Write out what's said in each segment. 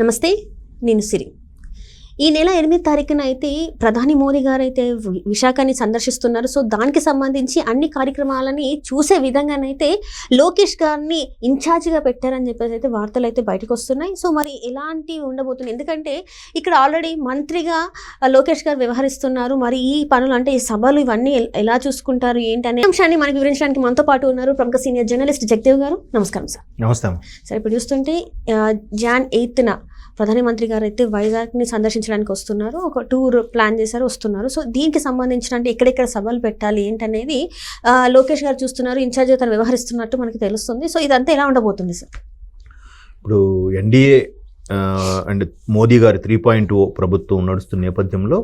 నమస్తే నేను సిరి. ఈ నెల ఎనిమిది తారీఖున అయితే ప్రధాని మోదీ గారు అయితే విశాఖని సందర్శిస్తున్నారు. సో దానికి సంబంధించి అన్ని కార్యక్రమాలని చూసే విధంగానైతే లోకేష్ గారిని ఇన్ఛార్జిగా పెట్టారని చెప్పేసి అయితే వార్తలు అయితే బయటకు వస్తున్నాయి. సో మరి ఎలాంటివి ఉండబోతుంది ఎందుకంటే ఇక్కడ ఆల్రెడీ మంత్రిగా లోకేష్ గారు వ్యవహరిస్తున్నారు. మరి ఈ పనులు అంటే ఈ సభలు ఇవన్నీ ఎల్- చూసుకుంటారు? ఏంటి అనే అంశాన్ని మనకు వివరించడానికి మనతో పాటు ఉన్నారు ప్రముఖ సీనియర్ జర్నలిస్ట్ జగదేవ్ గారు. నమస్కారం సార్. నమస్తే అమ్మ. సరే ఇప్పుడు చూస్తుంటే జాన్ ఎయిత్న ప్రధానమంత్రి గారు అయితే వైజాగ్ని సందర్శించడానికి వస్తున్నారు. ఒక టూర్ ప్లాన్ చేశారు వస్తున్నారు. సో దీనికి సంబంధించిన అంటే ఎక్కడెక్కడ సభలు పెట్టాలి ఏంటనేది లోకేష్ గారు చూస్తున్నారు. ఇన్ఛార్జ్ తను వ్యవహరిస్తున్నట్టు మనకి తెలుస్తుంది. సో ఇదంతా ఎలా ఉండబోతుంది సార్? ఇప్పుడు ఎన్డీఏ అండ్ మోదీ గారి త్రీ పాయింట్ ఓ ప్రభుత్వం నడుస్తున్న నేపథ్యంలో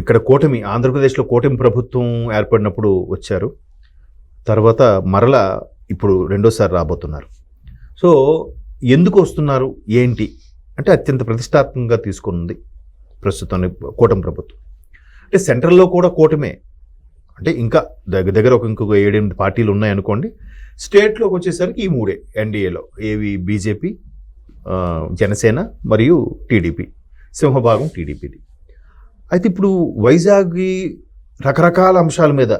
ఇక్కడ కూటమి ఆంధ్రప్రదేశ్లో కూటమి ప్రభుత్వం ఏర్పడినప్పుడు వచ్చారు. తర్వాత మరల ఇప్పుడు రెండోసారి రాబోతున్నారు. సో ఎందుకు వస్తున్నారు? ఏంటి? అంటే అత్యంత ప్రతిష్టాత్మకంగా తీసుకున్నది ప్రస్తుతం కూటమి ప్రభుత్వం. అంటే సెంట్రల్లో కూడా కూటమే. అంటే ఇంకా దగ్గర దగ్గర ఒక ఇంకొక ఏడెనిమిది పార్టీలు ఉన్నాయనుకోండి స్టేట్లోకి వచ్చేసరికి ఈ మూడే ఎన్డీఏలో. ఏవి? బీజేపీ జనసేన మరియు టీడీపీ. సింహభాగం టీడీపీది. అయితే ఇప్పుడు వైజాగ్ రకరకాల అంశాల మీద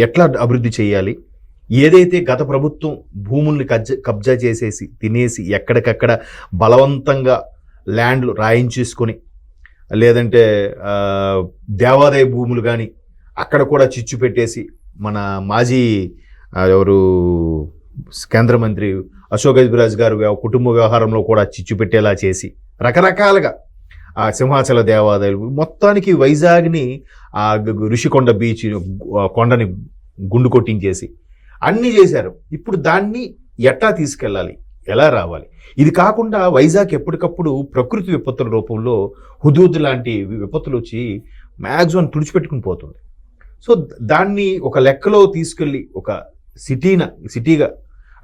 ఎట్లా అభివృద్ధి చేయాలి? ఏదైతే గత ప్రభుత్వం భూముల్ని కబ్జ కబ్జా చేసేసి తినేసి ఎక్కడికక్కడ బలవంతంగా ల్యాండ్లు రాయించేసుకొని లేదంటే దేవాదాయ భూములు కానీ అక్కడ కూడా చిచ్చు పెట్టేసి మన మాజీ ఎవరు కేంద్ర మంత్రి అశోక్ గజబిరాజ్ గారు కుటుంబ వ్యవహారంలో కూడా చిచ్చు పెట్టేలా చేసి రకరకాలుగా ఆ సింహాచల దేవాదాయాలు మొత్తానికి వైజాగ్ని ఆ రుషికొండ ఋషికొండ బీచ్ కొండని గుండు కొట్టించేసి అన్నీ చేశారు. ఇప్పుడు దాన్ని ఎట్టా తీసుకెళ్ళాలి? ఎలా రావాలి? ఇది కాకుండా వైజాగ్ ఎప్పటికప్పుడు ప్రకృతి విపత్తుల రూపంలో హుదూద్ లాంటి విపత్తులు వచ్చి మ్యాక్సిమం తుడిచిపెట్టుకుని పోతుంది. సో దాన్ని ఒక లెక్కలో తీసుకెళ్ళి ఒక సిటీన సిటీగా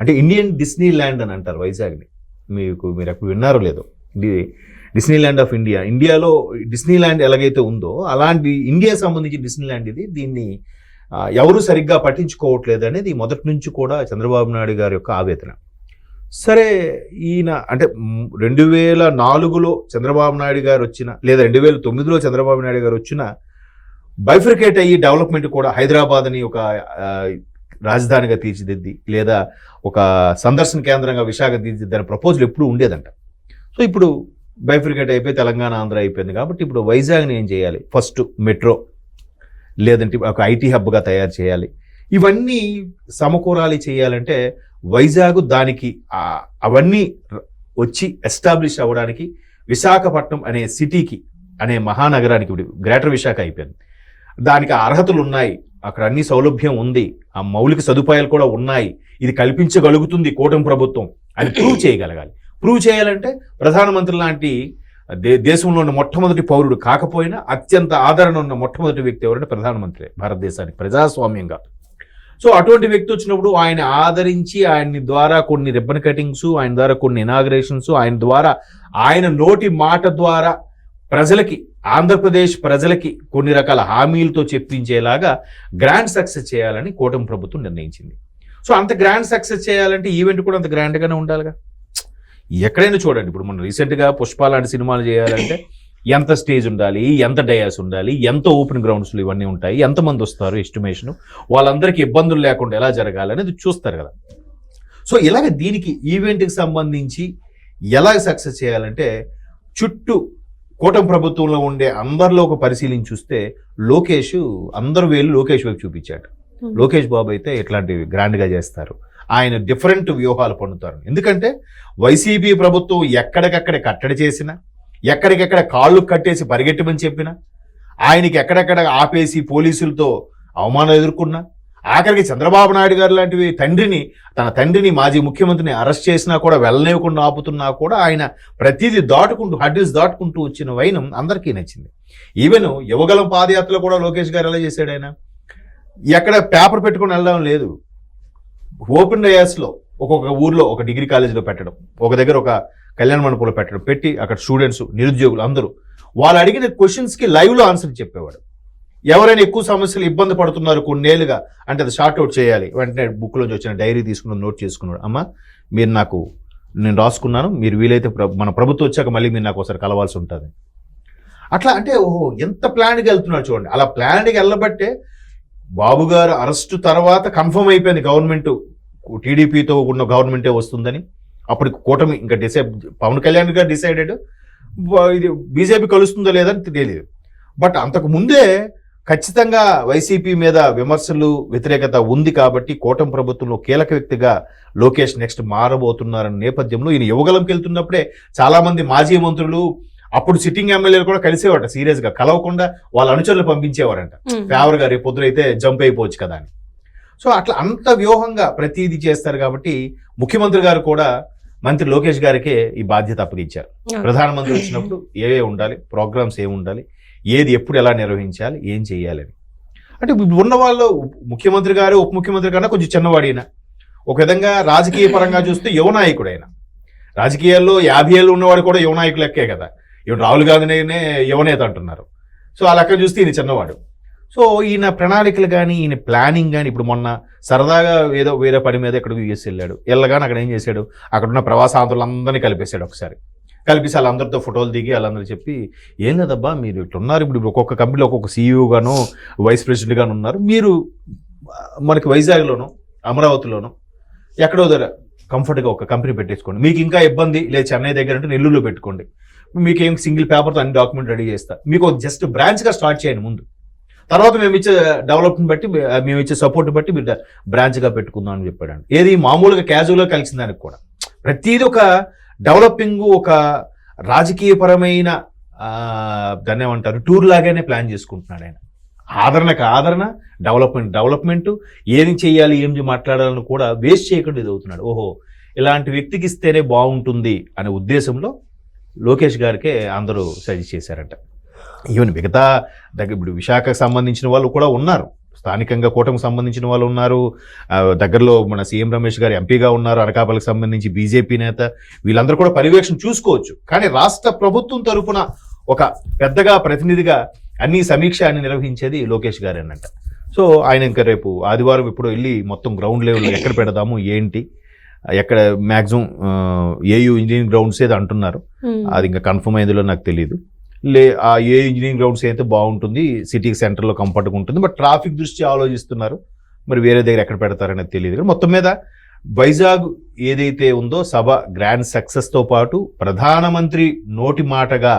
అంటే ఇండియన్ డిస్నీ ల్యాండ్ అని అంటారు వైజాగ్ని. మీకు మీరు ఎప్పుడు విన్నారో లేదో. Disneyland of India. ఇండియాలో డిస్నీ ల్యాండ్ ఎలాగైతే ఉందో అలాంటి ఇండియా సంబంధించి డిస్నీ ల్యాండ్ ఇది. దీన్ని ఎవరు సరిగ్గా పట్టించుకోవట్లేదు అనేది మొదటి నుంచి కూడా చంద్రబాబు నాయుడు గారి యొక్క ఆవేదన. సరే ఈయన అంటే రెండు వేల నాలుగులో చంద్రబాబు నాయుడు గారు వచ్చిన లేదా రెండు వేల తొమ్మిదిలో చంద్రబాబు నాయుడు గారు వచ్చిన బైఫ్రికేట్ అయ్యి డెవలప్మెంట్ కూడా హైదరాబాద్ అని ఒక రాజధానిగా తీర్చిదిద్ది లేదా ఒక సందర్శన కేంద్రంగా విశాఖ తీర్చిదిద్ది ప్రపోజల్ ఎప్పుడు ఉండేదంట. సో ఇప్పుడు బైఫ్రికేట్ అయిపోయి తెలంగాణ ఆంధ్ర అయిపోయింది కాబట్టి ఇప్పుడు వైజాగ్ని ఏం చేయాలి? First metro. లేదంటే ఒక ఐటీ హబ్గా తయారు చేయాలి. ఇవన్నీ సమకూరాలి చేయాలంటే వైజాగ్ దానికి అవన్నీ వచ్చి ఎస్టాబ్లిష్ అవ్వడానికి విశాఖపట్నం అనే సిటీకి అనే మహానగరానికి ఇప్పుడు గ్రేటర్ విశాఖ అయిపోయింది. దానికి అర్హతలు ఉన్నాయి. అక్కడ అన్ని సౌలభ్యం ఉంది. ఆ మౌలిక సదుపాయాలు కూడా ఉన్నాయి. ఇది కల్పించగలుగుతుంది కూటమి ప్రభుత్వం అని ప్రూవ్ చేయగలగాలి. ప్రూవ్ చేయాలంటే ప్రధానమంత్రి లాంటి దే దేశంలో ఉన్న మొట్టమొదటి పౌరుడు కాకపోయినా అత్యంత ఆదరణ ఉన్న మొట్టమొదటి వ్యక్తి ఎవరంటే ప్రధానమంత్రి భారతదేశానికి ప్రజాస్వామ్యంగా సో అటువంటి వ్యక్తి వచ్చినప్పుడు ఆయన ఆదరించి ఆయన్ని ద్వారా కొన్ని రిబ్బన్ కటింగ్స్ ఆయన ద్వారా కొన్ని ఇనాగ్రేషన్స్ ఆయన ద్వారా ఆయన నోటి మాట ద్వారా ప్రజలకి ఆంధ్రప్రదేశ్ ప్రజలకి కొన్ని రకాల హామీలతో చెప్పించేలాగా గ్రాండ్ సక్సెస్ చేయాలని కూటమి ప్రభుత్వం నిర్ణయించింది. సో అంత గ్రాండ్ సక్సెస్ చేయాలంటే ఈవెంట్ కూడా అంత గ్రాండ్గానే ఉండాలిగా. ఎక్కడైనా చూడండి. ఇప్పుడు మనం రీసెంట్గా పుష్ప లాంటి సినిమాలు చేయాలంటే ఎంత స్టేజ్ ఉండాలి ఎంత డయాస్ ఉండాలి ఎంత ఓపెన్ గ్రౌండ్స్లు ఇవన్నీ ఉంటాయి ఎంతమంది వస్తారు ఎస్టిమేషన్ వాళ్ళందరికీ ఇబ్బందులు లేకుండా ఎలా జరగాలి అనేది చూస్తారు కదా. సో ఇలాగ దీనికి ఈవెంట్కి సంబంధించి ఎలా సక్సెస్ చేయాలంటే చుట్టూ కూటమి ప్రభుత్వంలో ఉండే అందరిలో ఒక పరిశీలించి చూస్తే లోకేష్ అందరు వేలు లోకేష్ వైపు చూపించాడు. లోకేష్ బాబు అయితే ఇట్లాంటివి గ్రాండ్గా చేస్తారు. ఆయన డిఫరెంట్ వ్యూహాలు పండుతారు ఎందుకంటే వైసీపీ ప్రభుత్వం ఎక్కడికక్కడ కట్టడి చేసినా ఎక్కడికెక్కడ కాళ్ళు కట్టేసి పరిగెట్టమని చెప్పినా ఆయనకి ఎక్కడెక్కడ ఆపేసి పోలీసులతో అవమానం ఎదుర్కొన్నా ఆఖరికి చంద్రబాబు నాయుడు గారు లాంటివి తండ్రిని తన తండ్రిని మాజీ ముఖ్యమంత్రిని అరెస్ట్ చేసినా కూడా వెళ్ళనివ్వకుండా ఆపుతున్నా కూడా ఆయన ప్రతిదీ దాటుకుంటూ హడ్డిల్స్ దాటుకుంటూ వచ్చిన వైనం అందరికీ నచ్చింది. ఈవెన్ యువగలం పాదయాత్రలో కూడా లోకేష్ గారు ఎలా చేశాడు ఆయన? ఎక్కడ పేపర్ పెట్టుకుని వెళ్ళడం లేదు. ఓపెన్ డయాస్లో ఒక్కొక్క ఊర్లో ఒక డిగ్రీ కాలేజీలో పెట్టడం ఒక దగ్గర ఒక కళ్యాణ మండపంలో పెట్టడం పెట్టి అక్కడ స్టూడెంట్స్ నిరుద్యోగులు అందరూ వాళ్ళు అడిగిన క్వశ్చన్స్కి లైవ్లో ఆన్సర్ చెప్పేవాడు. ఎవరైనా ఎక్కువ సమస్యలు ఇబ్బంది పడుతున్నారు కొన్నేళ్ళుగా అంటే అది షార్ట్ అవుట్ చేయాలి వెంటనే బుక్లోంచి వచ్చిన డైరీ తీసుకుని నోట్ చేసుకున్నాడు. అమ్మ మీరు నాకు నేను రాసుకున్నాను మీరు వీలైతే మన ప్రభుత్వం వచ్చాక మళ్ళీ మీరు నాకు ఒకసారి కలవాల్సి ఉంటుంది. అట్లా అంటే ఓహో ఎంత ప్లాన్కి వెళ్తున్నాడు చూడండి. అలా ప్లాన్కి వెళ్ళబట్టే బాబు గారు అరెస్టు తర్వాత కన్ఫర్మ్ అయిపోయింది గవర్నమెంట్. టీడీపీతో ఉన్న గవర్నమెంటే వస్తుందని. అప్పుడు కూటమి ఇంకా డిసైడ్ పవన్ కళ్యాణ్ గారు డిసైడెడ్. ఇది బీజేపీ కలుస్తుందో లేదని తెలియదు బట్ అంతకు ముందే ఖచ్చితంగా వైసీపీ మీద విమర్శలు వ్యతిరేకత ఉంది కాబట్టి కూటమి ప్రభుత్వంలో కీలక వ్యక్తిగా లోకేష్ నెక్స్ట్ మారబోతున్నారన్న నేపథ్యంలో ఈయన యువగలంకి వెళ్తున్నప్పుడే చాలామంది మాజీ మంత్రులు అప్పుడు సిట్టింగ్ ఎమ్మెల్యేలు కూడా కలిసేవాట సీరియస్గా. కలవకుండా వాళ్ళ అనుచరులు పంపించేవారంట. ఫేవర్గా రేపు అయితే జంప్ అయిపోవచ్చు కదా అని. సో అట్లా అంత వ్యూహంగా ప్రతిదీ చేస్తారు కాబట్టి ముఖ్యమంత్రి గారు కూడా మంత్రి లోకేష్ గారికే ఈ బాధ్యత అప్పగించారు. ప్రధానమంత్రి వచ్చినప్పుడు ఏవే ఉండాలి ప్రోగ్రామ్స్ ఏమి ఉండాలి ఏది ఎప్పుడు ఎలా నిర్వహించాలి ఏం చేయాలి అని. అంటే ఉన్న వాళ్ళు ముఖ్యమంత్రి గారు ఉప ముఖ్యమంత్రి కన్నా కొంచెం చిన్నవాడిన. ఒక విధంగా రాజకీయ పరంగా చూస్తే యువ నాయకుడు ఆయన రాజకీయాల్లో యాభై ఏళ్ళు ఉన్నవాడు కూడా యువ నాయకులు లెక్కే కదా. ఇప్పుడు రాహుల్ గాంధీనే యువనేత అంటున్నారు. సో ఆ లెక్క చూస్తే ఈయన చిన్నవాడు. సో ఈయన ప్రణాళికలు కానీ ఈయన ప్లానింగ్ కానీ ఇప్పుడు మొన్న సరదాగా ఏదో వేరే పని మీద ఎక్కడికి యూఎస్ వెళ్ళాడు. వెళ్ళగానే అక్కడ ఏం చేశాడు? అక్కడ ఉన్న ప్రవాసాంతులందరినీ కలిపేశాడు ఒకసారి. కలిపేసి వాళ్ళందరితో ఫోటోలు దిగి వాళ్ళందరూ చెప్పి ఏం లేదబ్బా మీరు ఇట్లున్నారు. ఇప్పుడు ఒక్కొక్క కంపెనీలో ఒక్కొక్క సీఈఓగాను వైస్ ప్రెసిడెంట్గాను ఉన్నారు. మీరు మనకి వైజాగ్లోను అమరావతిలోను ఎక్కడో దగ్గర కంఫర్ట్గా ఒక కంపెనీ పెట్టేసుకోండి. మీకు ఇంకా ఇబ్బంది లేదు. చెన్నై దగ్గర అంటే నెల్లూరులో పెట్టుకోండి. మీకు ఏం సింగిల్ పేపర్తో అన్ని డాక్యుమెంట్ రెడీ చేస్తా. మీకు జస్ట్ బ్రాంచ్గా స్టార్ట్ చేయండి ముందు. తర్వాత మేము ఇచ్చే డెవలప్మెంట్ బట్టి మేము ఇచ్చే సపోర్ట్ బట్టి మీరు బ్రాంచ్గా పెట్టుకుందాం అని చెప్పాడు ఏది మామూలుగా క్యాజువల్గా కలిసిన దానికి కూడా. ప్రతిదీ ఒక డెవలపింగ్ ఒక రాజకీయపరమైన దాన్ని ఏమంటారు టూర్ లాగానే ప్లాన్ చేసుకుంటున్నాడు ఆయన. ఆదరణకు ఆదరణ డెవలప్మెంట్ డెవలప్మెంట్ ఏం చేయాలి ఏం మాట్లాడాలని కూడా వేస్ట్ చేయకుండా ఇది అవుతున్నాడు. ఓహో ఇలాంటి వ్యక్తికి ఇస్తేనే బాగుంటుంది అనే ఉద్దేశంలో లోకేష్ గారికే అందరూ సజెస్ట్ చేశారట. ఈవెన్ మిగతా దగ్గర ఇప్పుడు విశాఖకు సంబంధించిన వాళ్ళు కూడా ఉన్నారు. స్థానికంగా కూటమికి సంబంధించిన వాళ్ళు ఉన్నారు. దగ్గరలో మన సీఎం రమేష్ గారు ఎంపీగా ఉన్నారు. అనకాపల్లికి సంబంధించి బీజేపీ నేత. వీళ్ళందరూ కూడా పర్యవేక్షణ చూసుకోవచ్చు. కానీ రాష్ట్ర ప్రభుత్వం తరఫున ఒక పెద్దగా ప్రతినిధిగా అన్ని సమీక్ష అని నిర్వహించేది లోకేష్ గారేనంట. సో ఆయన ఇంకా రేపు ఆదివారం ఇప్పుడు వెళ్ళి మొత్తం గ్రౌండ్ లెవెల్లో ఎక్కడ పెడదాము ఏంటి? ఎక్కడ మ్యాక్సిమం ఏయూ ఇంజనీరింగ్ గ్రౌండ్స్ ఏదో అంటున్నారు. ఉమ్. అది ఇంకా కన్ఫర్మ్ అయిందిలో నాకు తెలియదు లే ఆ ఏ ఇంజనీరింగ్ గ్రౌండ్స్ అయితే బాగుంటుంది సిటీకి సెంటర్లో కంఫర్ట్గా ఉంటుంది బట్ ట్రాఫిక్ దృష్టి ఆలోచిస్తున్నారు. మరి వేరే దగ్గర ఎక్కడ పెడతారనేది తెలియదు మొత్తం మీద వైజాగ్ ఏదైతే ఉందో సభ గ్రాండ్ సక్సెస్తో పాటు ప్రధానమంత్రి నోటి మాటగా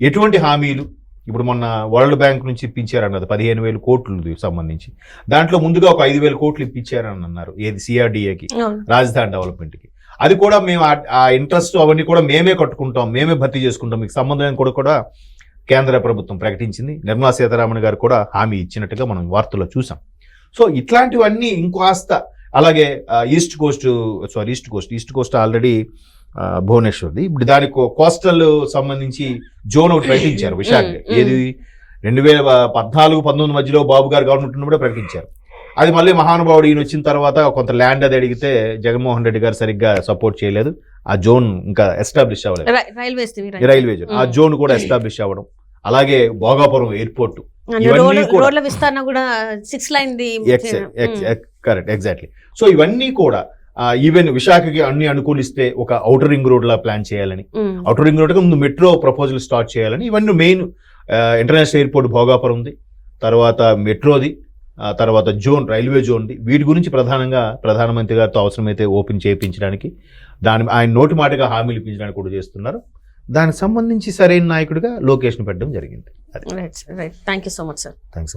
ఎటువంటి హామీలు ఇప్పుడు మొన్న వరల్డ్ బ్యాంక్ నుంచి ఇప్పించారన్నది పదిహేను వేల కోట్లు సంబంధించి. దాంట్లో ముందుగా ఒక ఐదు వేల కోట్లు ఇప్పించారని అన్నారు ఏది సిఆర్డిఏకి. రాజధాని డెవలప్మెంట్కి. అది కూడా మేము ఆ- ఇంట్రెస్ట్ అవన్నీ కూడా మేమే కట్టుకుంటాం మేమే భర్తీ చేసుకుంటాం. మీకు సంబంధం కూడా కూడా కేంద్ర ప్రభుత్వం ప్రకటించింది. నిర్మలా సీతారామన్ గారు కూడా హామీ ఇచ్చినట్టుగా మనం వార్తల్లో చూసాం. సో ఇట్లాంటివన్నీ ఇంకాస్త అలాగే east coast sorry east coast east coast already భువనేశ్వర్ది. ఇప్పుడు దానికి కోస్టల్ సంబంధించి జోన్ ఒకటి ప్రకటించారు విశాఖ. ఏది? రెండు వేల పద్నాలుగు పంతొమ్మిది మధ్యలో బాబు గారు గవర్నమెంట్ ఉన్నప్పుడే ప్రకటించారు. అది మళ్ళీ మహానుభావుడు ఈయన వచ్చిన తర్వాత కొంత ల్యాండ్ అది అడిగితే జగన్మోహన్ రెడ్డి గారు సరిగ్గా సపోర్ట్ చేయలేదు. ఆ జోన్ ఇంకా ఎస్టాబ్లిష్ అవ్వలేదు. Railway zone. ఆ. జోన్ కూడా ఎస్టాబ్లిష్ అవ్వడం. అలాగే భోగాపురం ఎయిర్పోర్ట్. రోడ్ల కూడా- విస్తరణ కూడా six lane correct exactly so ఇవన్నీ కూడా ఈవెన్ విశాఖకి అన్ని అనుకూలిస్తే ఒక అవుటర్ రింగ్ రోడ్ లా ప్లాన్ చేయాలని. అవుటర్ రింగ్ రోడ్ ముందు మెట్రో ప్రపోజల్ స్టార్ట్ చేయాలని. ఇవన్నీ మెయిన్ ఇంటర్నేషనల్ ఎయిర్పోర్ట్ భోగాపురం ఉంది. తర్వాత మెట్రోది తర్వాత జోన్ రైల్వే జోన్ది. వీటి గురించి ప్రధానంగా ప్రధానమంత్రి గారితో అవసరమైతే ఓపెన్ చేయించడానికి. దాని ఆయన నోటి మాటగా హామీలు ఇప్పించడానికి కూడా చేస్తున్నారు. దానికి సంబంధించి సరైన నాయకుడిగా లోకేష్ను పెట్టడం జరిగింది. అది. Right right thank you so much sir thanks